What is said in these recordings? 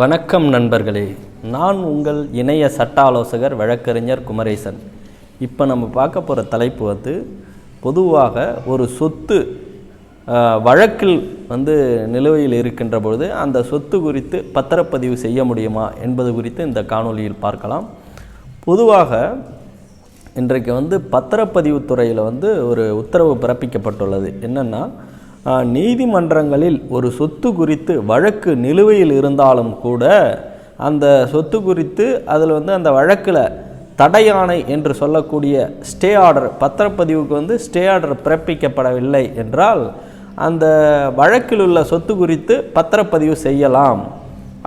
வணக்கம் நண்பர்களே. நான் உங்கள் இணைய சட்ட ஆலோசகர் வழக்கறிஞர் குமரேசன். இப்போ நம்ம பார்க்க போகிற தலைப்பு வந்து பொதுவாக ஒரு சொத்து வழக்கில் வந்து நிலுவையில் இருக்கின்ற பொழுது அந்த சொத்து குறித்து பத்திரப்பதிவு செய்ய முடியுமா என்பது குறித்து இந்த காணொளியில் பார்க்கலாம். பொதுவாக இன்றைக்கு வந்து பத்திரப்பதிவு துறையில் வந்து ஒரு உத்தரவு பிறப்பிக்கப்பட்டுள்ளது. என்னென்னா நீதிமன்றங்களில் ஒரு சொத்து குறித்து வழக்கு நிலுவையில் இருந்தாலும் கூட அந்த சொத்து குறித்து அதில் வந்து அந்த வழக்கில் தடையானை என்று சொல்லக்கூடிய ஸ்டே ஆர்டர் பத்திரப்பதிவுக்கு வந்து ஸ்டே ஆர்டர் பிறப்பிக்கப்படவில்லை என்றால் அந்த வழக்கில் உள்ள சொத்து குறித்து பத்திரப்பதிவு செய்யலாம்.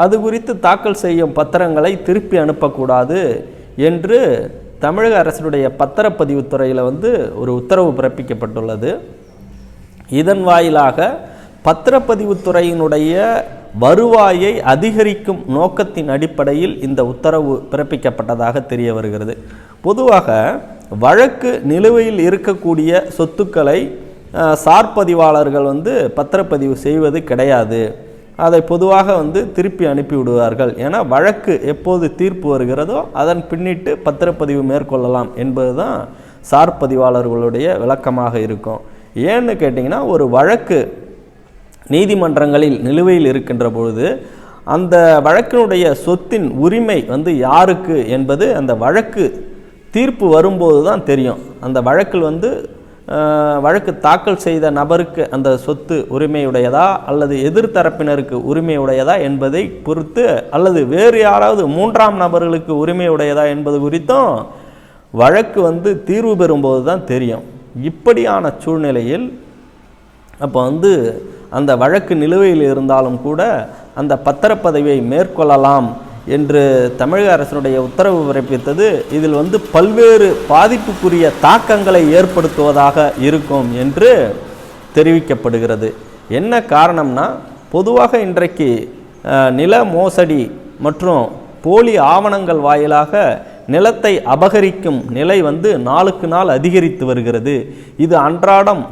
அது குறித்து தாக்கல் செய்யும் பத்திரங்களை திருப்பி அனுப்பக்கூடாது என்று தமிழக அரசினுடைய பத்திரப்பதிவு துறையில் வந்து ஒரு உத்தரவு பிறப்பிக்கப்பட்டுள்ளது. இதன் வாயிலாக பத்திரப்பதிவுத்துறையினுடைய வருவாயை அதிகரிக்கும் நோக்கத்தின் அடிப்படையில் இந்த உத்தரவு பிறப்பிக்கப்பட்டதாக தெரிய வருகிறது. பொதுவாக வழக்கு நிலுவையில் இருக்கக்கூடிய சொத்துக்களை சார்பதிவாளர்கள் வந்து பத்திரப்பதிவு செய்வது கிடையாது. அதை பொதுவாக வந்து திருப்பி அனுப்பி விடுவார்கள் ஏன்னா வழக்கு எப்போது தீர்ப்பு வருகிறதோ அதன் பின்னிட்டு பத்திரப்பதிவு மேற்கொள்ளலாம் என்பதுதான் சார்பதிவாளர்களுடைய விளக்கமாக இருக்கும். ஏன்னு கேட்டிங்கன்னா ஒரு வழக்கு நீதிமன்றங்களில் நிலுவையில் இருக்கின்ற பொழுது அந்த வழக்கினுடைய சொத்தின் உரிமை வந்து யாருக்கு என்பது அந்த வழக்கு தீர்ப்பு வரும்போது தான் தெரியும். அந்த வழக்கில் வந்து வழக்கு தாக்கல் செய்த நபருக்கு அந்த சொத்து உரிமையுடையதா அல்லது எதிர்த்தரப்பினருக்கு உரிமையுடையதா என்பதை பொறுத்து அல்லது வேறு யாராவது மூன்றாம் நபர்களுக்கு உரிமையுடையதா என்பது குறித்தும் வழக்கு வந்து தீர்வு பெறும்போது தான் தெரியும். இப்படியான சூழ்நிலையில் அப்போ வந்து அந்த வழக்கு நிலுவையில் இருந்தாலும் கூட அந்த பத்திரப்பதவியை மேற்கொள்ளலாம் என்று தமிழக அரசினுடைய உத்தரவு பிறப்பித்தது. இதில் வந்து பல்வேறு பாதிப்புக்குரிய தாக்கங்களை ஏற்படுத்துவதாக இருக்கும் என்று தெரிவிக்கப்படுகிறது. என்ன காரணம்னா பொதுவாக இன்றைக்கு நில மோசடி மற்றும் போலி ஆவணங்கள் வாயிலாக நிலத்தை அபகரிக்கும் நிலை வந்து நாளுக்கு நாள் அதிகரித்து வருகிறது. இது அன்றாடம்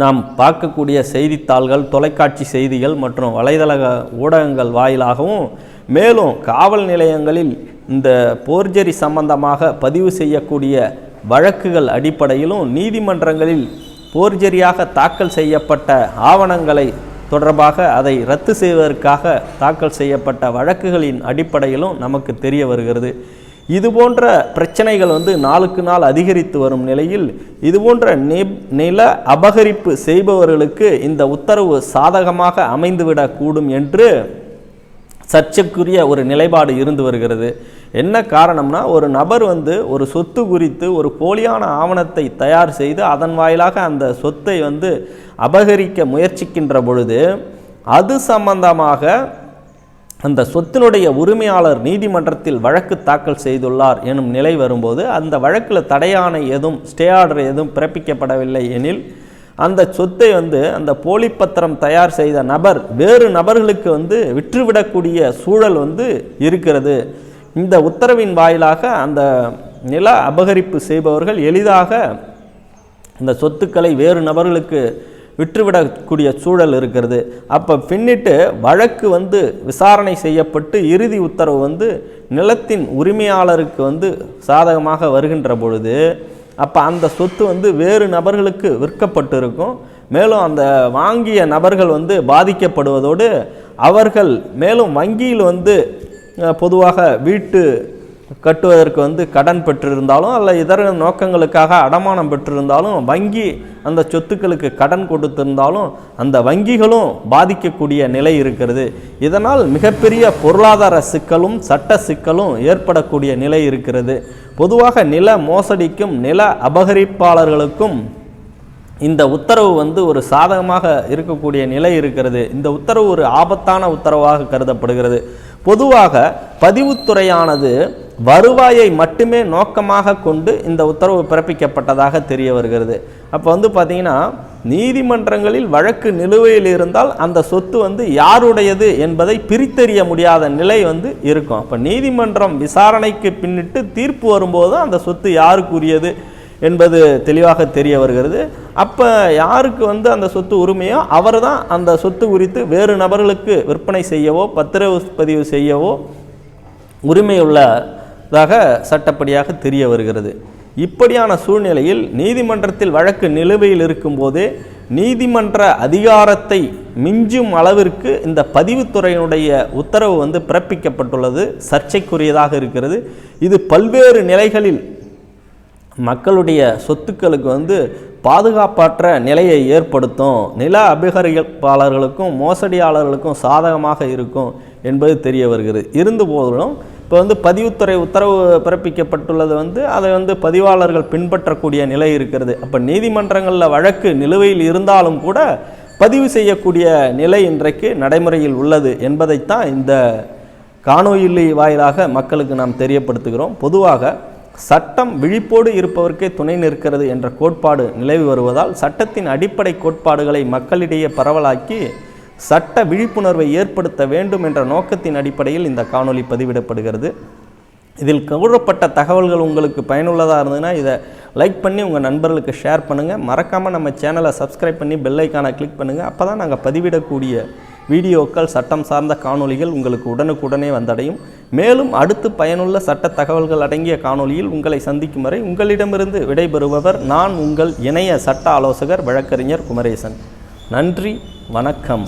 நாம் பார்க்கக்கூடிய செய்தித்தாள்கள் தொலைக்காட்சி செய்திகள் மற்றும் வலைதள ஊடகங்கள் வாயிலாகவும் மேலும் காவல் நிலையங்களில் இந்த போர்ஜரி சம்பந்தமாக பதிவு செய்யக்கூடிய வழக்குகள் அடிப்படையிலும் நீதிமன்றங்களில் போர்ஜரியாக தாக்கல் செய்யப்பட்ட ஆவணங்களை தொடர்பாக அதை ரத்து செய்வதற்காக தாக்கல் செய்யப்பட்ட வழக்குகளின் அடிப்படையிலும் நமக்கு தெரிய வருகிறது. இது போன்ற பிரச்சனைகள் வந்து நாளுக்கு நாள் அதிகரித்து வரும் நிலையில் இது போன்ற நில அபகரிப்பு செய்பவர்களுக்கு இந்த உத்தரவு சாதகமாக அமைந்துவிடக்கூடும் என்று சர்ச்சைக்குரிய ஒரு நிலைப்பாடு இருந்து வருகிறது. என்ன காரணம்னா ஒரு நபர் வந்து ஒரு சொத்து குறித்து ஒரு போலியான ஆவணத்தை தயார் செய்து அதன் வாயிலாக அந்த சொத்தை வந்து அபகரிக்க முயற்சிக்கின்ற பொழுது அது சம்பந்தமாக அந்த சொத்தினுடைய உரிமையாளர் நீதிமன்றத்தில் வழக்கு தாக்கல் செய்துள்ளார் எனும் நிலை வரும்போது அந்த வழக்கில் தடையான எதுவும் ஸ்டே ஆர்டர் எதுவும் பிறப்பிக்கப்படவில்லை எனில் அந்த சொத்தை வந்து அந்த போலி பத்திரம் தயார் செய்த நபர் வேறு நபர்களுக்கு வந்து விற்றுவிடக்கூடிய சூழல் வந்து இருக்கிறது. இந்த உத்தரவின் வாயிலாக அந்த நில அபகரிப்பு செய்பவர்கள் எளிதாக இந்த சொத்துக்களை வேறு நபர்களுக்கு விற்றுவிடக்கூடிய சூழல் இருக்கிறது. அப்போ பின்னிட்டு வழக்கு வந்து விசாரணை செய்யப்பட்டு இறுதி உத்தரவு வந்து நிலத்தின் உரிமையாளருக்கு வந்து சாதகமாக வருகின்ற பொழுது அப்போ அந்த சொத்து வந்து வேறு நபர்களுக்கு விற்கப்பட்டு இருக்கும் மேலும் அந்த வாங்கிய நபர்கள் வந்து பாதிக்கப்படுவதோடு அவர்கள் மேலும் வங்கியில் வந்து பொதுவாக வீட்டு கட்டுவதற்கு வந்து கடன் பெற்றிருந்தாலும் அல்ல இதர நோக்கங்களுக்காக அடமானம் பெற்றிருந்தாலும் வங்கி அந்த சொத்துக்களுக்கு கடன் கொடுத்திருந்தாலும் அந்த வங்கிகளும் பாதிக்கக்கூடிய நிலை இருக்கிறது. இதனால் மிகப்பெரிய பொருளாதார சிக்கலும் சட்ட சிக்கலும் ஏற்படக்கூடிய நிலை இருக்கிறது. பொதுவாக நில மோசடிக்கும் நில அபகரிப்பாளர்களுக்கும் இந்த உத்தரவு வந்து ஒரு சாதகமாக இருக்கக்கூடிய நிலை இருக்கிறது. இந்த உத்தரவு ஒரு ஆபத்தான உத்தரவாக கருதப்படுகிறது. பொதுவாக பதிவுத்துறையானது வருவாயை மட்டுமே நோக்கமாக கொண்டு இந்த உத்தரவு பிறப்பிக்கப்பட்டதாக தெரிய வருகிறது. அப்போ வந்து பார்த்தீங்கன்னா நீதிமன்றங்களில் வழக்கு நிலுவையில் இருந்தால் அந்த சொத்து வந்து யாருடையது என்பதை பிரித்தறிய முடியாத நிலை வந்து இருக்கும். அப்போ நீதிமன்றம் விசாரணைக்கு பின்னிட்டு தீர்ப்பு வரும்போது அந்த சொத்து யாருக்குரியது என்பது தெளிவாக தெரிய வருகிறது. அப்போ யாருக்கு வந்து அந்த சொத்து உரிமையோ அவர் தான் அந்த சொத்து குறித்து வேறு நபர்களுக்கு விற்பனை செய்யவோ பத்திரப்பதிவு செய்யவோ உரிமையுள்ள தாக சட்டப்படியாக தெரிய வருகிறது. இப்படியான சூழ்நிலையில் நீதிமன்றத்தில் வழக்கு நிலுவையில் இருக்கும்போதே நீதிமன்ற அதிகாரத்தை மிஞ்சும் அளவிற்கு இந்த பதிவுத்துறையினுடைய உத்தரவு வந்து பிறப்பிக்கப்பட்டுள்ளது. சர்ச்சைக்குரியதாக இருக்கிறது. இது பல்வேறு நிலைகளில் மக்களுடைய சொத்துக்களுக்கு வந்து பாதுகாப்பற்ற நிலையை ஏற்படுத்தும். நில அபகரிப்பாளர்களுக்கும் மோசடியாளர்களுக்கும் சாதகமாக இருக்கும் என்பது தெரிய வருகிறது. இருந்த போதிலும் இப்போ வந்து பதிவுத்துறை உத்தரவு பிறப்பிக்கப்பட்டுள்ளது வந்து அதை வந்து பதிவாளர்கள் பின்பற்றக்கூடிய நிலை இருக்கிறது. அப்போ நீதிமன்றங்களில் வழக்கு நிலுவையில் இருந்தாலும் கூட பதிவு செய்யக்கூடிய நிலை இன்றைக்கு நடைமுறையில் உள்ளது என்பதைத்தான் இந்த காணொலி வாயிலாக மக்களுக்கு நாம் தெரியப்படுத்துகிறோம். பொதுவாக சட்டம் விழிப்போடு இருப்பவர்க்கே துணை நிற்கிறது என்ற கோட்பாடு நிலவி வருவதால் சட்டத்தின் அடிப்படை கோட்பாடுகளை மக்களிடையே பரவலாக்கி சட்ட விழிப்புணர்வை ஏற்படுத்த வேண்டும் என்ற நோக்கத்தின் அடிப்படையில் இந்த காணொளி பதிவிடப்படுகிறது. இதில் கூறப்பட்ட தகவல்கள் உங்களுக்கு பயனுள்ளதாக இருந்ததுன்னா இதை லைக் பண்ணி உங்கள் நண்பர்களுக்கு ஷேர் பண்ணுங்கள் மறக்காமல் நம்ம சேனலை சப்ஸ்கிரைப் பண்ணி பெல்லைக்கான கிளிக் பண்ணுங்கள் அப்போ தான் நாங்கள் பதிவிடக்கூடிய வீடியோக்கள் சட்டம் சார்ந்த காணொலிகள் உங்களுக்கு உடனுக்குடனே வந்தடையும். மேலும் அடுத்து பயனுள்ள சட்ட தகவல்கள் அடங்கிய காணொளியில் உங்களை சந்திக்கும் வரை உங்களிடமிருந்து விடைபெறுபவர் நான் உங்கள் இணைய சட்ட ஆலோசகர் வழக்கறிஞர் குமரேசன். நன்றி வணக்கம்.